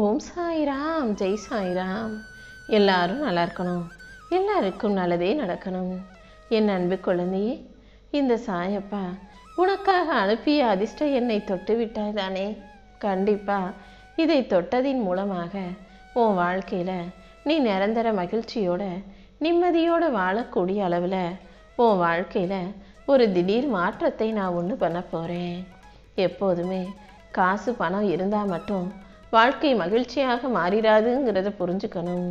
ஓம் சாய்ராம் ஜெய் சாய்ராம். எல்லாரும் நல்லா இருக்கணும் எல்லாருக்கும் நல்லதே நடக்கணும். என் அன்பு குழந்தையே இந்த சாயப்பா உனக்காக அனுப்பிய அதிர்ஷ்ட என்னை தொட்டு விட்டாய் தானே கண்டிப்பா. இதை தொட்டதின் மூலமாக உன் வாழ்க்கையில் நீ நிரந்தர மகிழ்ச்சியோட நிம்மதியோடு வாழக்கூடிய அளவில் உன் வாழ்க்கையில் ஒரு திடீர் மாற்றத்தை நான் ஒன்று பண்ண போகிறேன் எப்போதுமே காசு பணம் இருந்தால் மட்டும் வாழ்க்கை மகிழ்ச்சியாக மாறிடாதுங்கிறத புரிஞ்சுக்கணும்.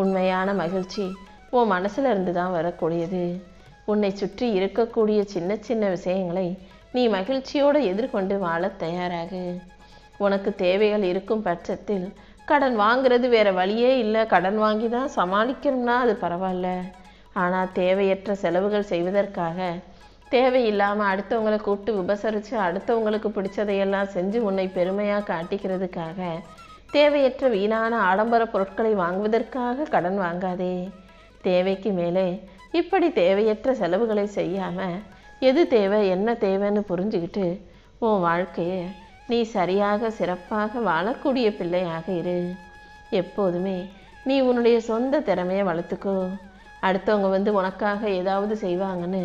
உண்மையான மகிழ்ச்சி உன் மனசுல இருந்து தான் வரக்கூடியது. உன்னை சுற்றி இருக்கக்கூடிய சின்ன சின்ன விஷயங்களை நீ மகிழ்ச்சியோடு எதிர்கொண்டு வாழ தயாராகு. உனக்கு தேவைகள் இருக்கும் பட்சத்தில் கடன் வாங்குறது வேற வழியே இல்லை. கடன் வாங்கி தான் சமாளிக்கணும்னா அது பரவாயில்ல. ஆனால் தேவையற்ற செலவுகள் செய்வதற்காக தேவையில்லாமல் அடுத்தவங்களை கூப்பிட்டு உபசரித்து அடுத்தவங்களுக்கு பிடிச்சதையெல்லாம் செஞ்சு உன்னை பெருமையாக காட்டிக்கிறதுக்காக தேவையற்ற வீணான ஆடம்பர பொருட்களை வாங்குவதற்காக கடன் வாங்காதே. தேவைக்கு மேலே இப்படி தேவையற்ற செலவுகளை செய்யாமல் எது தேவை என்ன தேவைன்னு புரிஞ்சுக்கிட்டு உன் வாழ்க்கையை நீ சரியாக சிறப்பாக வாழக்கூடிய பிள்ளையாக இரு. எப்போதுமே நீ உன்னுடைய சொந்த திறமையை வளர்த்துக்கோ. அடுத்தவங்க வந்து உனக்காக ஏதாவது செய்வாங்கன்னு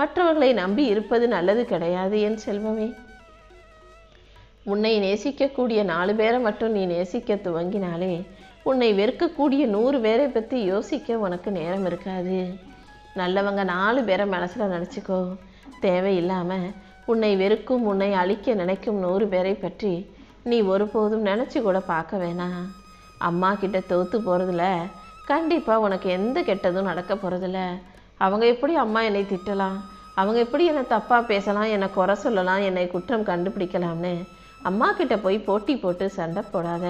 மற்றவர்களை நம்பி இருப்பது நல்லது கிடையாது என் செல்வமே. உன்னை நேசிக்கக்கூடிய நாலு பேரை மட்டும் நீ நேசிக்க துவங்கினாலே உன்னை வெறுக்கக்கூடிய நூறு பேரை பற்றி யோசிக்க உனக்கு நேரம் இருக்காது. நல்லவங்க நாலு பேரை மனசில் நினச்சிக்கோ. தேவையில்லாமல் உன்னை வெறுக்கும் உன்னை அழிக்க நினைக்கும் நூறு பேரை பற்றி நீ ஒருபோதும் நினச்சி கூட பார்க்க வேணாம் அம்மா கிட்ட தோத்து போகிறதுல கண்டிப்பாக உனக்கு எந்த கெட்டதும் நடக்க போகிறதில்ல அவங்க எப்படி அம்மா என்னை திட்டலாம்? அவங்க எப்படி என்னை தப்பாக பேசலாம்? என்னை குறை சொல்லலாம்? என்னை குற்றம் கண்டுபிடிக்கலாம்னு அம்மா கிட்ட போய் போட்டி போட்டு சண்டை போடாத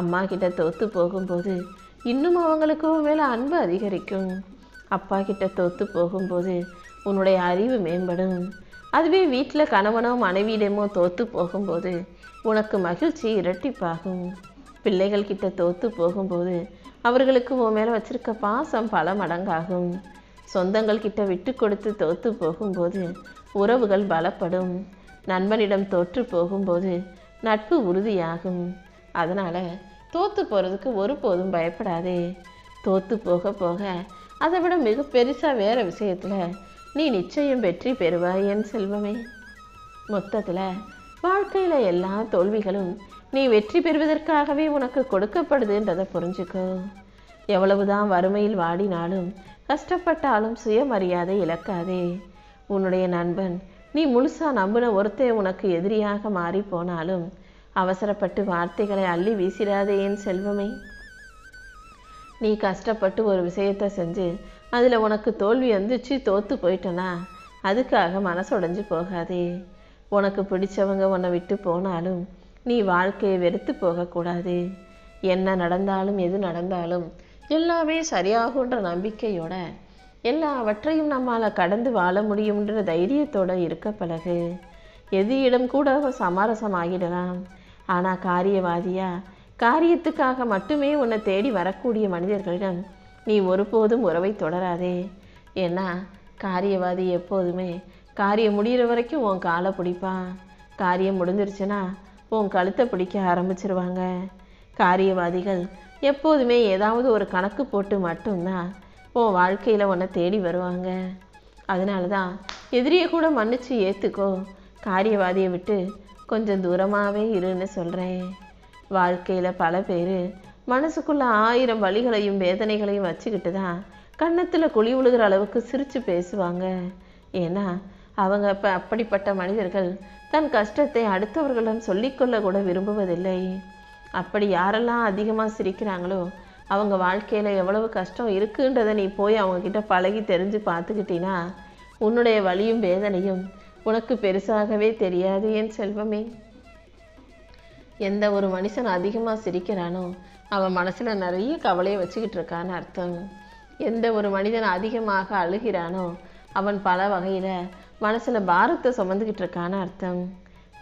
அம்மா கிட்ட தோத்து போகும்போது இன்னும் அவங்களுக்கு உன் மேலே அன்பு அதிகரிக்கும். அப்பா கிட்ட தோத்து போகும்போது உன்னுடைய அறிவு மேம்படும். அதுவே வீட்டில் கணவனோ மனைவியிடமோ தோத்து போகும்போது உனக்கு மகிழ்ச்சி இரட்டிப்பாகும். பிள்ளைகள் கிட்ட தோத்து போகும்போது அவர்களுக்கு உன் மேலே வச்சிருக்க பாசம் பல மடங்காகும். சொந்தங்கள் கிட்ட விட்டு கொடுத்து தோத்து போகும்போது உறவுகள் பலப்படும். நண்பனிடம் தோற்று போகும்போது நட்பு உறுதியாகும். அதனால் தோத்து போகிறதுக்கு ஒருபோதும் பயப்படாதே. தோத்து போக போக அதை விட மிக பெருசாக வேறு விஷயத்தில் நீ நிச்சயம் வெற்றி பெறுவாய் என் செல்வமே. மொத்தத்தில் வாழ்க்கையில் எல்லா தோல்விகளும் நீ வெற்றி பெறுவதற்காகவே உனக்கு கொடுக்கப்படுதுன்றதை புரிஞ்சுக்கோ. எவ்வளவுதான் வறுமையில் வாடினாலும் கஷ்டப்பட்டாலும் சுயமரியாதை இழக்காதே. உன்னுடைய நண்பன் நீ முழுசா நம்பின ஒருத்தன் உனக்கு எதிரியாக மாறி போனாலும் அவசரப்பட்டு வார்த்தைகளை அள்ளி வீசிடாதே என் செல்வமே. நீ கஷ்டப்பட்டு ஒரு விஷயத்தை செஞ்சு அதில் உனக்கு தோல்வி வந்துச்சு தோத்து போயிட்டனா அதுக்காக மனசுடைஞ்சு போகாதே. உனக்கு பிடிச்சவங்க உன்னை விட்டு போனாலும் நீ வாழ்க்கையை வெறுத்து போகக்கூடாது. என்ன நடந்தாலும் எது நடந்தாலும் எல்லாமே சரியாகுன்ற நம்பிக்கையோட எல்லாவற்றையும் நம்மால் கடந்து வாழ முடியும்ன்ற தைரியத்தோடு இருக்க பழகு. எது இடம் கூட சமரசமாகிடலாம். ஆனால் காரியவாதியா காரியத்துக்காக மட்டுமே உன்னை தேடி வரக்கூடிய மனிதர்களிடம் நீ ஒருபோதும் உறவை தொடராதே. ஏன்னா காரியவாதி எப்போதுமே காரியம் முடிகிற வரைக்கும் உன் காலை பிடிப்பான் காரியம் முடிஞ்சிருச்சுன்னா உன் கழுத்தை பிடிக்க ஆரம்பிச்சிருவாங்க. காரியவாதிகள் எப்போதுமே ஏதாவது ஒரு கணக்கு போட்டு மட்டும்தான் உன் வாழ்க்கையில் உன்னை தேடி வருவாங்க. அதனால தான் எதிரியை கூட மன்னிச்சு ஏற்றுக்கோ காரியவாதியை விட்டு கொஞ்சம் தூரமாகவே இருன்னு சொல்கிறேன் வாழ்க்கையில் பல பேர் மனசுக்குள்ள ஆயிரம் வழிகளையும் வேதனைகளையும் வச்சுக்கிட்டு தான் கன்னத்தில் குழி விழுகிற அளவுக்கு சிரித்து பேசுவாங்க. ஏன்னா அவங்க இப்போ அப்படிப்பட்ட மனிதர்கள் தன் கஷ்டத்தை அடுத்தவர்களிடம் சொல்லிக்கொள்ள கூட விரும்புவதில்லை. அப்படி யாரெல்லாம் அதிகமாக சிரிக்கிறாங்களோ அவங்க வாழ்க்கையில் எவ்வளவு கஷ்டம் இருக்குன்றதை நீ போய் அவங்கக்கிட்ட பழகி தெரிஞ்சு பார்த்துக்கிட்டினா உன்னுடைய வலியும் வேதனையும் உனக்கு பெருசாகவே தெரியாது என் செல்வமே? எந்த ஒரு மனுஷன் அதிகமாக சிரிக்கிறானோ அவன் மனசில் நிறைய கவலையை வச்சுக்கிட்டு இருக்கான்னு அர்த்தம். எந்த ஒரு மனிதன் அதிகமாக அழுகிறானோ அவன் பல வகையில் மனசில் பாரத்தை சுமந்துக்கிட்டு இருக்கான்னு அர்த்தம்.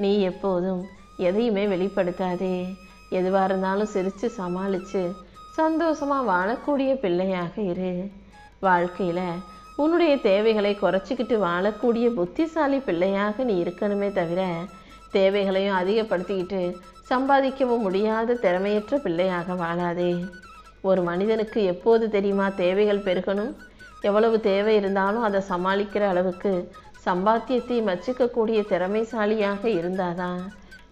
நீ எப்போதும் எதையுமே வெளிப்படுத்தாதே. எதுவாக இருந்தாலும் சிரித்து சமாளித்து சந்தோஷமாக வாழக்கூடிய பிள்ளையாக இரு. வாழ்க்கையில் உன்னுடைய தேவைகளை குறைச்சிக்கிட்டு வாழக்கூடிய புத்திசாலி பிள்ளையாக நீ இருக்கணுமே தவிர தேவைகளையும் அதிகப்படுத்திக்கிட்டு சம்பாதிக்கவும் முடியாத திறமையற்ற பிள்ளையாக வாழாதே. ஒரு மனிதனுக்கு எப்போது தெரியுமா தேவைகள் பெருகணும்? எவ்வளவு தேவை இருந்தாலும் அதை சமாளிக்கிற அளவுக்கு சம்பாத்தியத்தை மச்சிக்கக்கூடிய திறமைசாலியாக இருந்தாதான்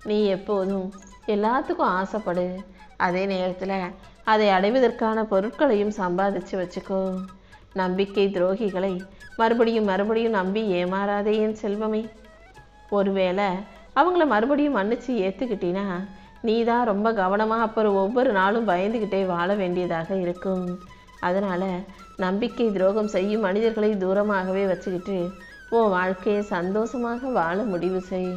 நீ எப்போதும் எல்லாத்துக்கும் ஆசைப்படு. அதே நேரத்தில் அதை அடைவதற்கான பொருட்களையும் சம்பாதிச்சு வச்சுக்கோ. நம்பிக்கை துரோகிகளை மறுபடியும் மறுபடியும் நம்பி ஏமாறாதே என் செல்வமே. ஒருவேளை அவங்கள மறுபடியும் மன்னிச்சு ஏற்றுக்கிட்டினா நீ தான் ரொம்ப கவனமாக அப்புறம் ஒவ்வொரு நாளும் பயந்துக்கிட்டே வாழ வேண்டியதாக இருக்கும். அதனால் நம்பிக்கை துரோகம் செய்யும் மனிதர்களை தூரமாகவே வச்சுக்கிட்டு உன் வாழ்க்கையை சந்தோஷமாக வாழ முடிவு செய்.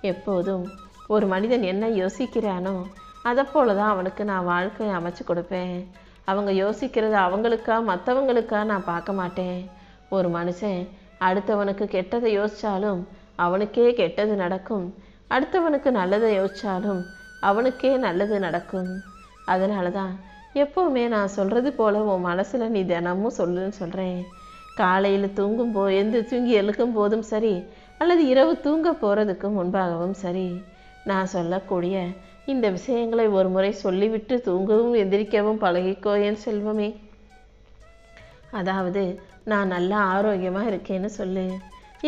எப்போதும் ஒரு மனிதன் என்ன யோசிக்கிறானோ அதை போல தான் அவனுக்கு நான் வாழ்க்கையை அமைச்சு கொடுப்பேன். அவங்க யோசிக்கிறத அவங்களுக்கா மற்றவங்களுக்கா நான் பார்க்க மாட்டேன். ஒரு மனுஷன் அடுத்தவனுக்கு கெட்டதை யோசித்தாலும் அவனுக்கே கெட்டது நடக்கும். அடுத்தவனுக்கு நல்லதை யோசித்தாலும் அவனுக்கே நல்லது நடக்கும். அதனால தான் எப்போவுமே நான் சொல்கிறது போல் உன் மனசில் நீ தினமும் சொல்லுன்னு சொல்கிறேன் காலையில் தூங்கும் போ எந்த தூங்கி எழுக்கும் போதும் சரி அல்லது இரவு தூங்க போகிறதுக்கு முன்பாகவும் சரி. நான் சொல்லக்கூடிய இந்த விஷயங்களை ஒரு முறை சொல்லிவிட்டு தூங்கவும் எந்திரிக்கவும் பழகிக்கோ என் செல்வமே. அதாவது நான் நல்லா ஆரோக்கியமாக இருக்கேன்னு சொல்லு.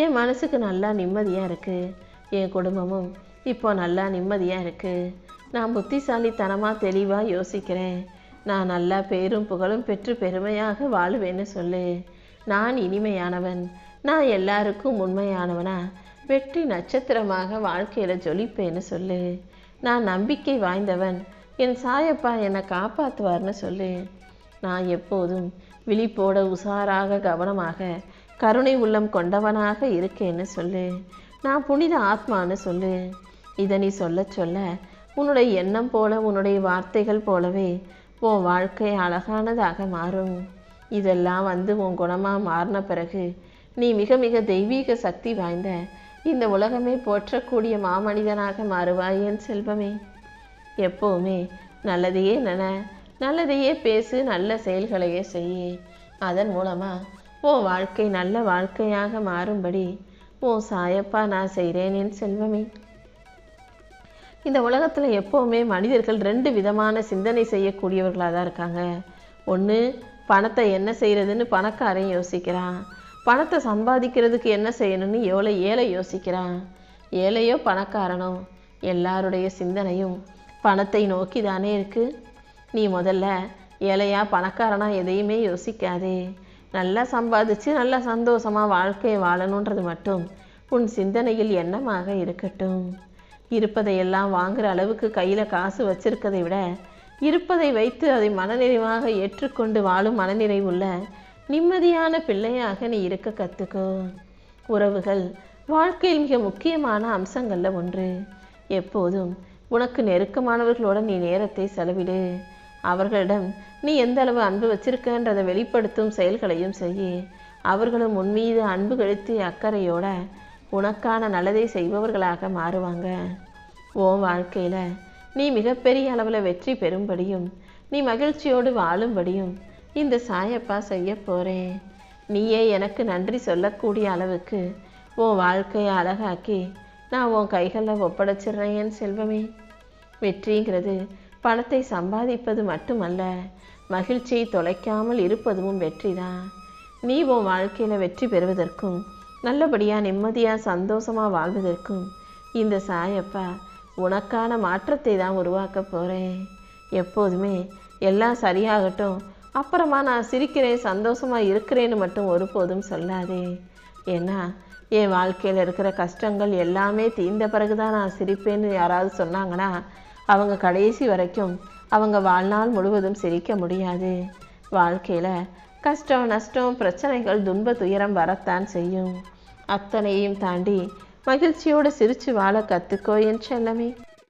என் மனசுக்கு நல்லா நிம்மதியாக இருக்குது என் குடும்பமும் இப்போ நல்லா நிம்மதியாக இருக்குது நான் புத்திசாலித்தனமாக தெளிவாக யோசிக்கிறேன். நான் நல்லா பேரும் புகழும் பெற்று பெருமையாக வாழுவேன்னு சொல்லு. நான் இனிமையானவன். நான் எல்லாருக்கும் உண்மையானவனா. வெற்றி நட்சத்திரமாக வாழ்க்கையில் ஜொலிப்பேன்னு சொல்லு. நான் நம்பிக்கை வாய்ந்தவன். என் சாயப்பா என்னை காப்பாற்றுவார்னு சொல்லு. நான் எப்போதும் விழிப்போட உஷாராக கவனமாக கருணை உள்ளம் கொண்டவனாக இருக்கேன்னு சொல்லு. நான் புனித ஆத்மான்னு சொல்லு. இதை நீ சொல்ல சொல்ல. உன்னுடைய எண்ணம் போல உன்னுடைய வார்த்தைகள் போலவே உன் வாழ்க்கை அழகானதாக மாறும். இதெல்லாம் வந்து உன் குணமாக மாறின பிறகு நீ மிக மிக தெய்வீக சக்தி வாய்ந்த இந்த உலகமே போற்றக்கூடிய மாமனிதனாக மாறுவாய் என் செல்வமே. எப்போவுமே நல்லதையே நன நல்லதையே பேசு நல்ல செயல்களையே செய் அதன் மூலமாக உன் வாழ்க்கை நல்ல வாழ்க்கையாக மாறும்படி உன் சாயப்பா நான் செய்கிறேன் என் செல்வமே. இந்த உலகத்தில் எப்போவுமே மனிதர்கள் ரெண்டு விதமான சிந்தனை செய்யக்கூடியவர்களாக தான் இருக்காங்க. ஒன்று பணத்தை என்ன செய்கிறதுன்னு பணக்காரன் யோசிக்கிறான். பணத்தை சம்பாதிக்கிறதுக்கு என்ன செய்யணும்னு எவ்வளோ ஏழை யோசிக்கிறான்? ஏழையோ பணக்காரனோ? எல்லாருடைய சிந்தனையும் பணத்தை நோக்கி தானே இருக்கு. நீ முதல்ல ஏழையா பணக்காரனா எதையுமே யோசிக்காதே. நல்லா சம்பாதிச்சு நல்லா சந்தோஷமாக வாழ்க்கையை வாழணுன்றது மட்டும் உன் சிந்தனையில் எண்ணமாக இருக்கட்டும். இருப்பதையெல்லாம் வாங்குகிற அளவுக்கு கையில் காசு வச்சிருக்கதை விட இருப்பதை வைத்து அதை மனநிறைவாக ஏற்றுக்கொண்டு வாழும் மனநிறைவுள்ள நிம்மதியான பிள்ளையாக நீ இருக்க கற்றுக்கோ உறவுகள் வாழ்க்கையில் மிக முக்கியமான அம்சங்களில் ஒன்று. எப்போதும் உனக்கு நெருக்கமானவர்களோட நீ நேரத்தை செலவிடு. அவர்களிடம் நீ எந்த அளவு அன்பு வச்சிருக்கன்றதை வெளிப்படுத்தும் செயல்களையும் செய்ய அவர்களும் உன் மீது அன்பு கழித்து அக்கறையோட உனக்கான நல்லதை செய்பவர்களாக மாறுவாங்க. உன் வாழ்க்கையில் நீ மிகப்பெரிய அளவில் வெற்றி பெறும்படியும் நீ மகிழ்ச்சியோடு வாழும்படியும் இந்த சாயப்பா செய்ய போகிறேன் நீயே எனக்கு நன்றி சொல்லக்கூடிய அளவுக்கு உன் வாழ்க்கையை அழகாக்கி நான் உன் கைகளில் ஒப்படைச்சிடுறேன் என் செல்வமே. வெற்றிங்கிறது பணத்தை சம்பாதிப்பது மட்டுமல்ல மகிழ்ச்சியை தொலைக்காமல் இருப்பதும் வெற்றி தான் நீ உன் வாழ்க்கையில் வெற்றி பெறுவதற்கும் நல்லபடியாக நிம்மதியாக சந்தோஷமாக வாழ்வதற்கும் இந்த சாயப்பா உனக்கான மாற்றத்தை தான் உருவாக்க போகிறேன் எப்போதுமே எல்லாம் சரியாகட்டும் அப்புறமா நான் சிரிக்கிறேன் சந்தோஷமாக இருக்கிறேன்னு மட்டும் ஒருபோதும் சொல்லாதே. ஏன்னா என் வாழ்க்கையில் இருக்கிற கஷ்டங்கள் எல்லாமே தீர்ந்த பிறகு தான் நான் சிரிப்பேன்னு யாராவது சொன்னாங்கன்னா அவங்க கடைசி வரைக்கும் அவங்க வாழ்நாள் முழுவதும் சிரிக்க முடியாது. வாழ்க்கையில் கஷ்டம் நஷ்டம் பிரச்சனைகள் துன்ப துயரம் வரத்தான் செய்யும். அத்தனையும் தாண்டி மகிழ்ச்சியோடு சிரித்து வாழ கற்றுக்கோ என் செல்லமே.